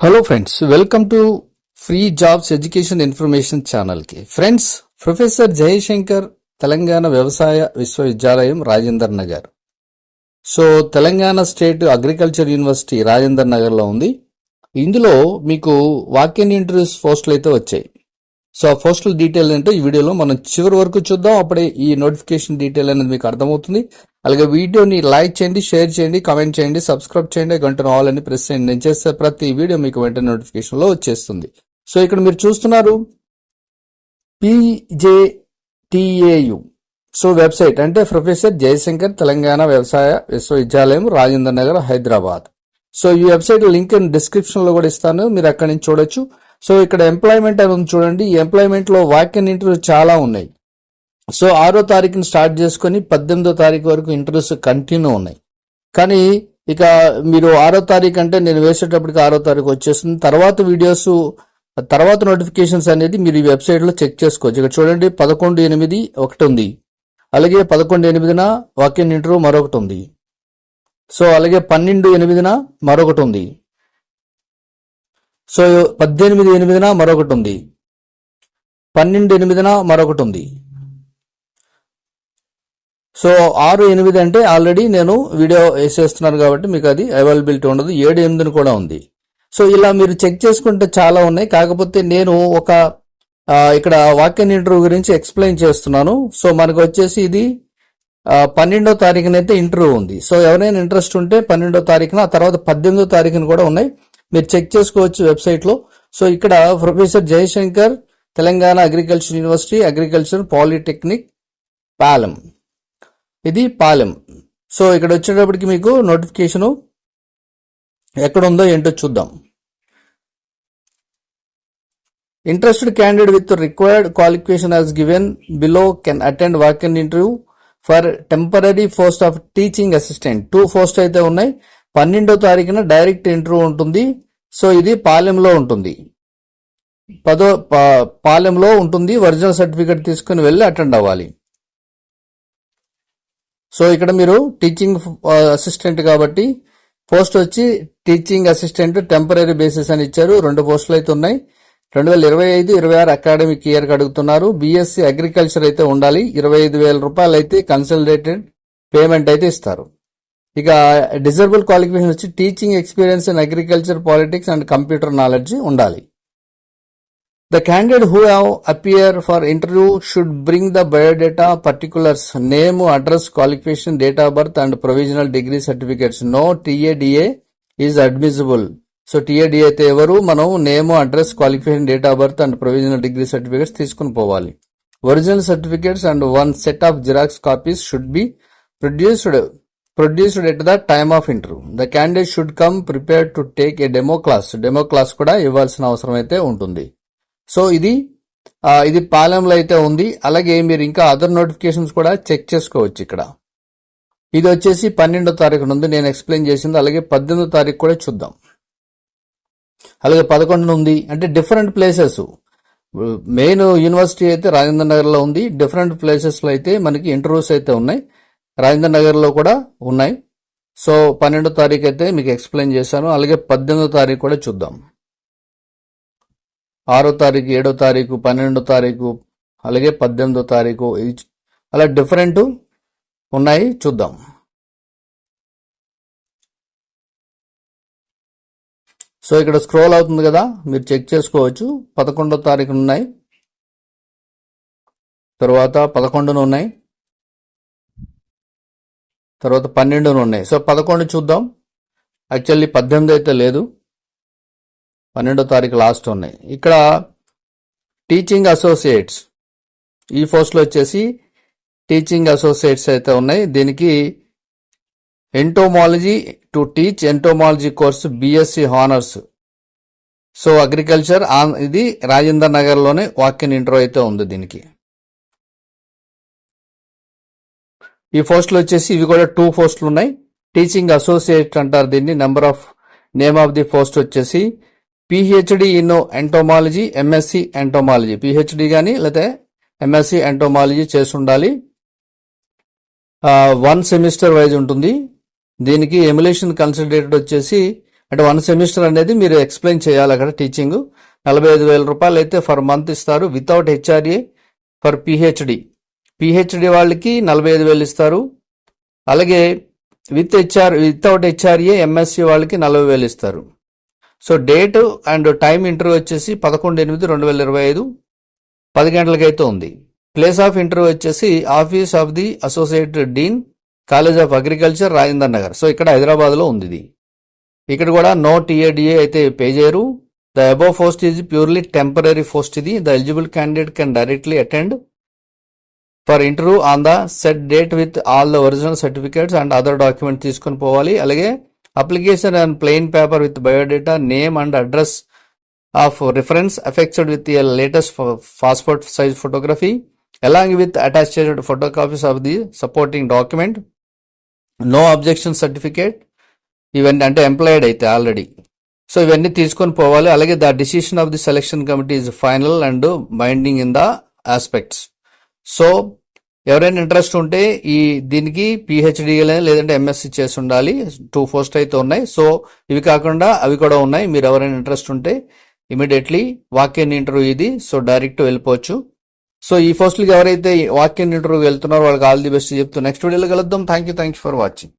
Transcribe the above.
Hello friends welcome to free jobs education information ఛానల్కి friends professor Jayashankar Telangana వ్యవసాయ విశ్వవిద్యాలయం Rajendar Nagar so Telangana state agriculture university Rajendar నగర్లో ఉంది. ఇందులో మీకు వాక్యన్ ఇంటర్వ్యూస్ పోస్టులు అయితే వచ్చాయి. సో ఆ పోస్టుల డీటెయిల్ ఏంటో ఈ వీడియోలో మనం చివరి వరకు చూద్దాం. అప్పుడే ఈ నోటిఫికేషన్ డీటెయిల్ అనేది మీకు అర్థమవుతుంది. అలాగే వీడియోని లైక్ చేయండి షేర్ చేయండి కామెంట్ చేయండి సబ్స్క్రైబ్ చేయండి గంటను ఆల్ అని ప్రెస్ చేయండి. నేను చేసే ప్రతి వీడియో మీకు వెంటనే నోటిఫికేషన్లో వచ్చేస్తుంది. సో ఇక్కడ మీరు చూస్తున్నారు పిజేటిఏయు సో వెబ్సైట్ అంటే ప్రొఫెసర్ జయశంకర్ తెలంగాణ వ్యవసాయ విశ్వవిద్యాలయం రాజేంద్ర నగర్ హైదరాబాద్. సో ఈ వెబ్సైట్ లింక్ డిస్క్రిప్షన్లో కూడా ఇస్తాను మీరు అక్కడి నుంచి చూడొచ్చు. సో ఇక్కడ ఎంప్లాయ్మెంట్ అని ఉంది చూడండి. ఈ ఎంప్లాయ్మెంట్లో వాక్యన్ ఇంటర్వ్యూ చాలా ఉన్నాయి. సో ఆరో తారీఖుని స్టార్ట్ చేసుకొని పద్దెనిమిదో తారీఖు వరకు ఇంటర్వ్యూస్ కంటిన్యూ ఉన్నాయి. కానీ ఇక మీరు ఆరో తారీఖు అంటే నేను వేసేటప్పటికి ఆరో తారీఖు వచ్చేస్తుంది. తర్వాత వీడియోస్ తర్వాత నోటిఫికేషన్స్ అనేది మీరు ఈ వెబ్సైట్లో చెక్ చేసుకోవచ్చు. ఇక్కడ చూడండి పదకొండు ఎనిమిది ఒకటి ఉంది. అలాగే పదకొండు ఎనిమిదిన వాక్యం ఇంటర్వ్యూ మరొకటి ఉంది. సో అలాగే పన్నెండు ఎనిమిదిన మరొకటి ఉంది. సో పద్దెనిమిది ఎనిమిదిన మరొకటి ఉంది. పన్నెండు ఎనిమిదిన మరొకటి ఉంది. సో ఆరు ఎనిమిది అంటే ఆల్రెడీ నేను వీడియో వేసేస్తున్నాను కాబట్టి మీకు అది అవైలబిలిటీ ఉండదు. ఏడు ఎనిమిదిని కూడా ఉంది. సో ఇలా మీరు చెక్ చేసుకుంటే చాలా ఉన్నాయి. కాకపోతే నేను ఒక ఇక్కడ వాక్యన్ ఇంటర్వ్యూ గురించి ఎక్స్ప్లెయిన్ చేస్తున్నాను. సో మనకు వచ్చేసి ఇది పన్నెండో పన్నెండో తారీఖునైతే ఇంటర్వ్యూ ఉంది. సో ఎవరైనా ఇంట్రెస్ట్ ఉంటే పన్నెండో తారీఖున ఆ తర్వాత పద్దెనిమిదో తారీఖున కూడా ఉన్నాయి. మీరు చెక్ చేసుకోవచ్చు వెబ్సైట్లో సో ఇక్కడ professor Jayashankar Telangana agriculture university agriculture polytechnic Palem. ఇది పాలెం. సో ఇక్కడ వచ్చేటప్పటికి మీకు నోటిఫికేషన్ ఎక్కడ ఉందో ఏంటో చూద్దాం. Interested candidate with required qualification as given below can attend walk in interview for temporary post of teaching assistant two post అయితే ఉన్నాయి. పన్నెండో తారీఖున డైరెక్ట్ ఇంటర్వ్యూ ఉంటుంది. సో ఇది పాలెంలో ఉంటుంది. పదో పాలెంలో ఉంటుంది. ఒరిజినల్ సర్టిఫికేట్ తీసుకుని వెళ్ళి అటెండ్ అవ్వాలి. సో ఇక్కడ మీరు టీచింగ్ అసిస్టెంట్ uh, కాబట్టి పోస్ట్ వచ్చి టీచింగ్ అసిస్టెంట్ టెంపరీ బేసిస్ అని ఇచ్చారు. రెండు పోస్టులు అయితే ఉన్నాయి. రెండు వేల ఇరవై ఐదు ఇరవై ఆరు అకాడమిక్ ఇయర్ అడుగుతున్నారు. బీఎస్సీ అగ్రికల్చర్ అయితే ఉండాలి. ఇరవై ఐదు వేల రూపాయలు అయితే కన్సల్టేటెడ్ పేమెంట్ అయితే ఇస్తారు. ఇక డిజర్బుల్ క్వాలిఫికేషన్ వచ్చి teaching experience in agriculture politics and computer knowledge ఉండాలి. The candidate who have appear for interview should bring the biodata particulars, name, address, qualification, date of birth, and provisional degree certificates. No TADA is admissible. So TAD అయితే ఎవరు? మనం name address qualification date of birth and provisional degree certificates తీసుకుని పోవాలి. Original certificates and one set of xerox copies should be produced produced at the time of interview the candidate should come prepare to take a demo class demo class కూడా ఇవ్వాల్సిన అవసరం అయితే ఉంటుంది. So ఇది ఇది పాలెంలో అయితే ఉంది. అలాగే మీరు ఇంకా అదర్ నోటిఫికేషన్స్ కూడా చెక్ చేసుకోవచ్చు ఇక్కడ. ఇది వచ్చేసి పన్నెండో తారీఖు నుండి నేను ఎక్స్ప్లెయిన్ చేసింది. అలాగే పద్దెనిమిదో తారీఖు కూడా చూద్దాం. అలాగే పదకొండు ఉంది అంటే డిఫరెంట్ ప్లేసెస్ మెయిన్ యూనివర్సిటీ అయితే రాజేంద్ర నగర్లో ఉంది. డిఫరెంట్ ప్లేసెస్లో అయితే మనకి ఇంటర్వ్యూస్ అయితే ఉన్నాయి. రాజేంద్ర నగర్లో కూడా ఉన్నాయి. సో పన్నెండో తారీఖు అయితే మీకు ఎక్స్ప్లెయిన్ చేశాను. అలాగే పద్దెనిమిదో తారీఖు కూడా చూద్దాం. ఆరో తారీఖు ఏడో తారీఖు పన్నెండో తారీఖు అలాగే పద్దెనిమిదో తారీఖు ఇది అలా డిఫరెంట్ ఉన్నాయి చూద్దాం. సో ఇక్కడ స్క్రోల్ అవుతుంది కదా మీరు చెక్ చేసుకోవచ్చు. పదకొండో తారీఖున ఉన్నాయి. తర్వాత పదకొండున ఉన్నాయి. తర్వాత పన్నెండున ఉన్నాయి. సో పదకొండు చూద్దాం. యాక్చువల్లీ పద్దెనిమిది అయితే లేదు. పన్నెండో తారీఖు లాస్ట్ ఉన్నాయి. ఇక్కడ టీచింగ్ అసోసియేట్స్. ఈ పోస్ట్లో వచ్చేసి టీచింగ్ అసోసియేట్స్ అయితే ఉన్నాయి. దీనికి entomology to teach entomology course BSc honours. So agriculture on- ఇది రాజేందర్ నగర్లోనే వాక్యన్ ఇంట్రో అయితే ఉంది దీనికి. ఈ పోస్టులు వచ్చేసి ఇవి కూడా టూ పోస్టులు ఉన్నాయి. టీచింగ్ అసోసియేట్ అంటారు దీన్ని. Number of name of the post వచ్చేసి PhD in entomology MSc entomology PhD కానీ లేకపోతే ఎంఎస్సి ఎంటోమాలజీ చేసి ఉండాలి వన్ సెమిస్టర్ వైజ్ ఉంటుంది. దీనికి ఎమ్యులేషన్ కన్సల్టేటెడ్ వచ్చేసి అంటే వన్ సెమిస్టర్ అనేది మీరు ఎక్స్ప్లెయిన్ చేయాలి అక్కడ టీచింగ్ నలభై ఐదు వేల రూపాయలు అయితే ఫర్ మంత్ ఇస్తారు without HRA for PhD PhD వాళ్ళకి నలభై ఐదు వేలు ఇస్తారు. అలాగే with HR without HRA MSc వాళ్ళకి నలభై వేలు ఇస్తారు. So date and time interview వచ్చేసి పదకొండు ఎనిమిది రెండు వేల ఇరవై ఐదు పది గంటలకైతే ఉంది. ప్లేస్ ఆఫ్ ఇంటర్వ్యూ వచ్చేసి office of the associate dean college of agriculture Rajender Nagar. So ఇక్కడ హైదరాబాద్లో ఉంది ఇది. ఇక్కడ కూడా నో టీఏడిఏ అయితే పే చేయరు. The above post is purely temporary post ఇది. The eligible candidate can directly attend for interview on the set date with all the original certificates and other document తీసుకొని పోవాలి. అలాగే application and plain paper with biodata name and address of reference affixed with latest passport size photography size with attach చేసిన photo copies of the supporting document no objection certificate ఇవన్నీ అంటే employed అయితే already. So ఇవన్నీ తీసుకొని పోవాలి. అలాగే the decision of the selection committee is final and binding in the aspects. So ఎవరైనా interest ఉంటే ఈ దీనికి పిహెచ్డి లేదంటే ఎంఎస్సి చేసి ఉండాలి. టూ పోస్ట్ అయితే ఉన్నాయి. సో ఇవి కాకుండా అవి కూడా ఉన్నాయి. మీరు ఎవరైనా ఇంట్రెస్ట్ ఉంటే ఇమీడియట్లీ వాక్యన్ ఇంటర్వ్యూ ఇది. సో డైరెక్ట్ వెళ్ళిపోవచ్చు. సో ఈ పోస్టులకి ఎవరైతే వాక్యన్ ఇంటర్వ్యూ వెళ్తున్నారో వాళ్ళకి ఆల్ ది బెస్ట్ చెప్తూ నెక్స్ట్ వీడియోలో కలుద్దాం. Thank you thank you for watching